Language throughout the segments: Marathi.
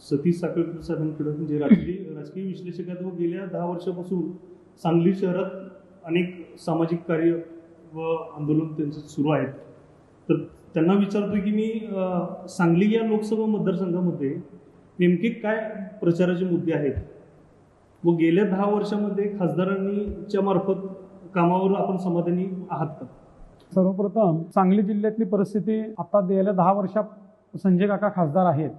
सतीश साखळकर साहेबांकडे म्हणजे राजकीय राजकीय विश्लेषक आहेत व गेल्या दहा वर्षापासून सांगली शहरात अनेक सामाजिक कार्य व आंदोलन त्यांचं सुरू आहेत. तर त्यांना विचारतो की मी सांगली या लोकसभा मतदारसंघामध्ये नेमके काय प्रचाराचे मुद्दे आहेत? व गेल्या दहा वर्षामध्ये खासदारांनीच्या मार्फत कामावर आपण समाधानी आहात का? सर्वप्रथम सांगली जिल्ह्यातली परिस्थिती आता गेल्या दहा वर्षात संजय काका खासदार आहेत.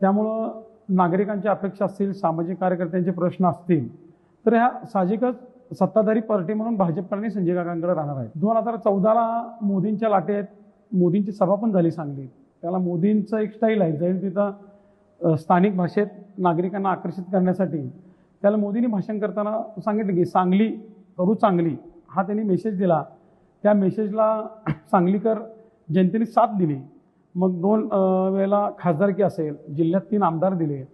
त्यामुळं नागरिकांची अपेक्षा असतील सामाजिक कार्यकर्त्यांचे प्रश्न असतील तर ह्या साहजिकच सत्ताधारी पार्टी म्हणून भाजपकडे संजय काकांकडे राहणार आहे दोन हजार चौदाला मोदींच्या लाटेत मोदींची सभा पण झाली सांगली. त्याला मोदींचं एक स्टाईल आहे. जाईल तिथं स्थानिक भाषेत नागरिकांना आकर्षित करण्यासाठी त्याला मोदींनी भाषण करताना सांगितलं की सांगली करू चांगली हा त्यांनी मेसेज दिला. त्या मेसेजला सांगलीकर जनतेने साथ दिली. मग दोन वेळेला खासदारकी असेल जिल्ह्यात तीन आमदार दिले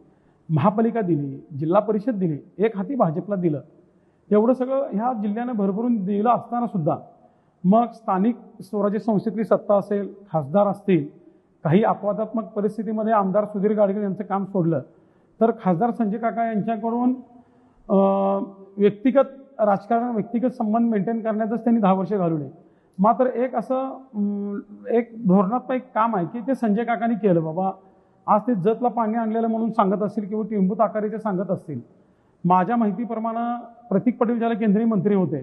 महापालिका दिली जिल्हा परिषद दिली एक हाती भाजपला दिलं. एवढं सगळं ह्या जिल्ह्यानं भरभरून दिलं असताना सुद्धा. मग स्थानिक स्वराज्य संस्थेतली सत्ता असेल खासदार असतील काही अपवादात्मक परिस्थितीमध्ये आमदार सुधीर गाडगे यांचं काम सोडलं तर खासदार संजय काका यांच्याकडून व्यक्तिगत राजकारण व्यक्तिगत संबंध मेंटेन करण्यातच त्यांनी दहा वर्ष घालवले. मात्र एक असं एक धोरणात्मक काम आहे की ते संजय काकांनी केलं. बाबा आज ते जतला पाणी आणलेलं म्हणून सांगत असतील किंवा टिंबूत आकारीचे सांगत असतील. माझ्या माहितीप्रमाणे प्रतीक पटेल ज्याला केंद्रीय मंत्री होते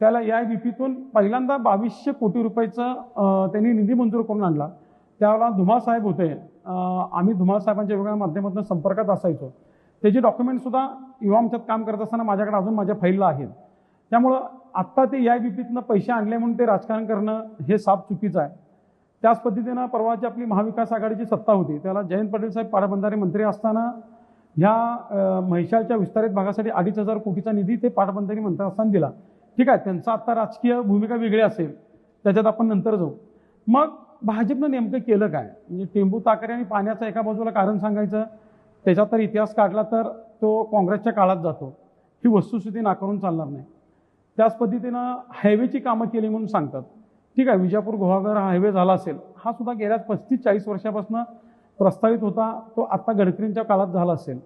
त्याला या बी पीतून पहिल्यांदा बावीसशे कोटी रुपयाचं त्यांनी निधी मंजूर करून आणला. त्यावेळेला धुमाळ साहेब होते. आम्ही धुमाळ साहेबांच्या वेगळ्या माध्यमातून संपर्कात असायचो. त्याचे डॉक्युमेंटसुद्धा युवा आमच्यात काम करत असताना माझ्याकडे अजून माझ्या फाईलला आहेत. त्यामुळं आत्ता ते या बीपीतनं पैसे आणले म्हणून ते राजकारण करणं हे साफ चुकीचं आहे. त्याच पद्धतीनं परवाची आपली महाविकास आघाडीची सत्ता होती. त्याला जयंत पाटील साहेब पाटबंधारे मंत्री असताना ह्या अं, विस्तारित भागासाठी अडीच हजार कोटीचा निधी ते पाटबंधारे मंत्री असताना दिला. ठीक आहे त्यांचा आत्ता राजकीय भूमिका वेगळी असेल. त्याच्यात आपण नंतर जाऊ. मग भाजपनं नेमकं केलं काय? म्हणजे टेंबू ताकरे आणि पाण्याचं एका बाजूला कारण सांगायचं त्याचा तर इतिहास काढला तर तो काँग्रेसच्या काळात जातो. ही वस्तुस्थिती नाकारून चालणार नाही. त्याच पद्धतीनं हायवेची कामं केली म्हणून सांगतात. ठीक आहे विजापूर गुहागर हा हायवे झाला असेल हा सुद्धा गेल्या पस्तीस चाळीस वर्षापासून प्रस्तावित होता तो आत्ता गडकरींच्या काळात झाला असेल.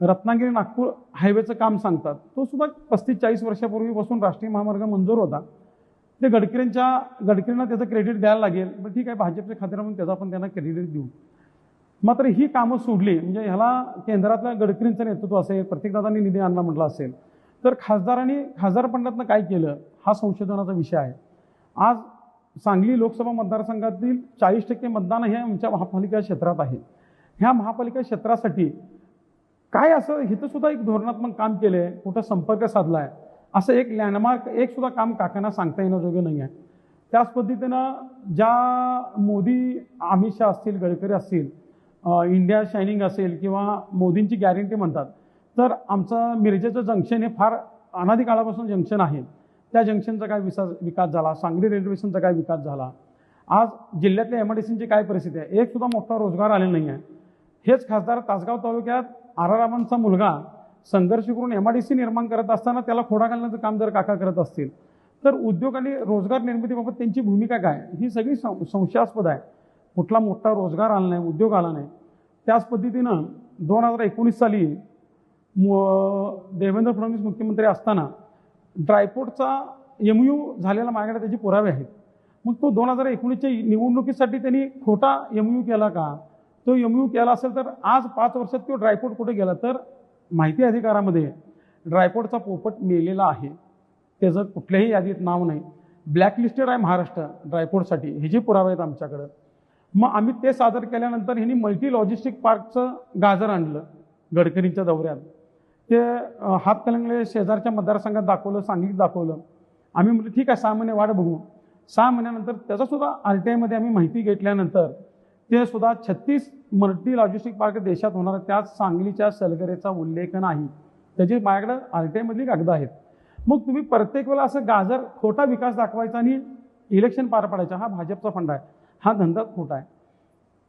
रत्नागिरी नागपूर हायवेचं काम सांगतात. तो सुद्धा पस्तीस चाळीस वर्षापूर्वीपासून राष्ट्रीय महामार्ग मंजूर होता. ते गडकरींच्या गडकरींना त्याचं क्रेडिट द्यायला लागेल पण ठीक आहे भाजपच्या खात्याला म्हणून त्याचा पण त्यांना क्रेडिट देऊ. मात्र ही कामं सोडली म्हणजे ह्याला केंद्रातल्या गडकरींचं नेतृत्व असेल प्रत्येकदादांनी निधी आणला म्हटलं असेल. तर खासदारांनी खासदार पंडातनं काय केलं हा संशोधनाचा विषय आहे. आज सांगली लोकसभा मतदारसंघातील चाळीस टक्के मतदान हे आमच्या महापालिका क्षेत्रात आहे. ह्या महापालिका क्षेत्रासाठी काय असं इथं सुद्धा एक धोरणात्मक काम केलं आहे कुठं संपर्क साधला आहे असं एक लँडमार्क एक सुद्धा काम काकांना सांगता येण्याजोगं नाही आहे. त्याच पद्धतीनं ज्या मोदी अमित शहा असतील गडकरी असतील इंडिया शायनिंग असेल किंवा मोदींची गॅरंटी म्हणतात तर आमचं मिरजेचं जंक्शन हे फार अनादी काळापासून जंक्शन आहे. त्या जंक्शनचा काय विसा विकास झाला सांगली रेल्वे स्टेशनचा काय विकास झाला आज जिल्ह्यातल्या एम आय डी सीची काय परिस्थिती आहे? एक सुद्धा मोठा रोजगार आलेला नाही आहे. हेच खासदार तासगाव तालुक्यात आरारामांचा मुलगा संघर्ष करून एम आय डी सी निर्माण करत असताना त्याला खोडा घालण्याचं काम जर काका करत असतील तर उद्योग आणि रोजगार निर्मितीबाबत त्यांची भूमिका काय? ही सगळी सं संशयास्पद आहे. कुठला मोठा रोजगार आला नाही उद्योग आला नाही. त्याच पद्धतीनं दोन हजार एकोणीस साली देवेंद्र फडणवीस मुख्यमंत्री असताना ड्रायपोर्टचा एम यू झालेला माझ्याकडे त्याचे पुरावे आहेत. मग तो दोन हजार एकोणीसच्या निवडणुकीसाठी त्यांनी खोटा एम यू केला का? तो एम यू केला असेल तर आज पाच वर्षात तो ड्रायपोर्ट कुठे गेला? तर माहिती अधिकारामध्ये ड्रायपोर्टचा पोपट मेलेला आहे. त्याचं कुठल्याही यादीत नाव नाही. ब्लॅकलिस्टेड आहे महाराष्ट्र ड्रायपोर्टसाठी हे जे पुरावे आहेत आमच्याकडं. मग आम्ही ते सादर केल्यानंतर ह्यांनी मल्टी लॉजिस्टिक पार्कचं गाजर आणलं. गडकरींच्या दौऱ्यात. ते हातकलंगले शेजारच्या मतदारसंघात दाखवलं सांगलीत दाखवलं. आम्ही म्हटलं ठीक आहे सहा महिने वाट बघू. सहा महिन्यानंतर त्याचासुद्धा आर टी आयमध्ये आम्ही माहिती घेतल्यानंतर ते सुद्धा छत्तीस मल्टी लॉजिस्टिक पार्क देशात होणार आहे. त्यात सांगलीच्या सलगरेचा उल्लेख नाही. त्याची माझ्याकडं आर टी आयमधली कागदं आहेत. मग तुम्ही प्रत्येक वेळेला असं गाजर खोटा विकास दाखवायचा आणि इलेक्शन पार पाडायचा हा भाजपचा फंड आहे. हा धंदाच खोटा आहे.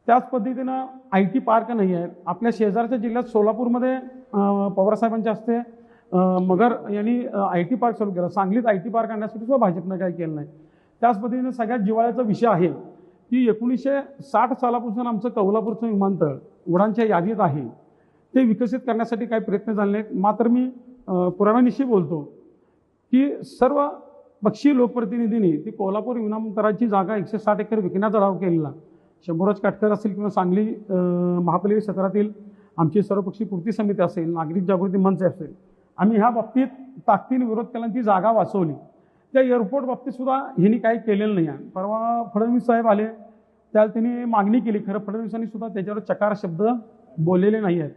त्याच पद्धतीनं आय टी पार्क नाही आहेत आपल्या शेजारच्या जिल्ह्यात सोलापूरमध्ये पवारसाहेबांच्या हस्ते मगर यांनी आय टी पार्क सुरू केलं. सांगलीत आय टी पार्क आणण्यासाठी सुद्धा भाजपनं काही केलं नाही. त्याच पद्धतीनं सगळ्यात जिव्हाळ्याचा विषय आहे की एकोणीसशे साठ सालापासून आमचं कौलापूरचं विमानतळ उडानच्या यादीत आहे. ते विकसित करण्यासाठी काही प्रयत्न झाले नाहीत. मात्र मी पुराव्यानिशी बोलतो की सर्व पक्षी लोकप्रतिनिधींनी ती कोल्हापूर विमानतळाची जागा एकशे साठ एकर विकण्याचा डाव केलेला. शंभूराज काटकर असेल किंवा सांगली महापालिका क्षेत्रातील आमची सर्वपक्षी पूर्ती समिती असेल नागरिक जागृती मंच असेल आम्ही ह्या बाबतीत ताकदीने विरोध केला ती जागा वाचवली त्या एअरपोर्ट बाबतीत सुद्धा ह्यांनी काही केलेलं नाही आहे. परवा फडणवीस साहेब आले त्याला त्यांनी मागणी केली खरं फडणवीसांनी सुद्धा त्याच्यावर चकार शब्द बोललेले नाही आहेत.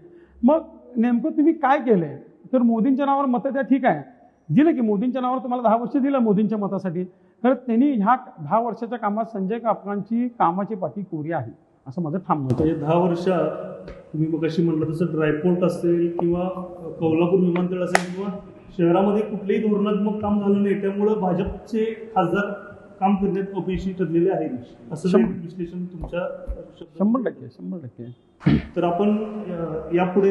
मग नेमकं तुम्ही काय केलंय? तर मोदींच्या नावावर मतं द्या ठीक आहे. दिलं की मोदींच्या नावावर तुम्हाला दहा वर्ष दिलं मोदींच्या मतासाठी. तर त्यांनी ह्या दहा वर्षाच्या कामात संजय कापकांची कामाची पाठी कोरी आहे असं माझं ठाम मत आहे म्हणजे दहा वर्षात तुम्ही मग अशी म्हटलं तसं ड्रायपोर्ट असेल किंवा कोल्हापूर विमानतळ असेल किंवा शहरामध्ये कुठलेही धोरणात्मक काम झालं नाही त्यामुळं भाजपचे खासदार काम करण्यात अपयशी ठरलेले आहेत. असं विश्लेषण तुमच्या शंभर टक्के शंभर टक्के. तर आपण यापुढे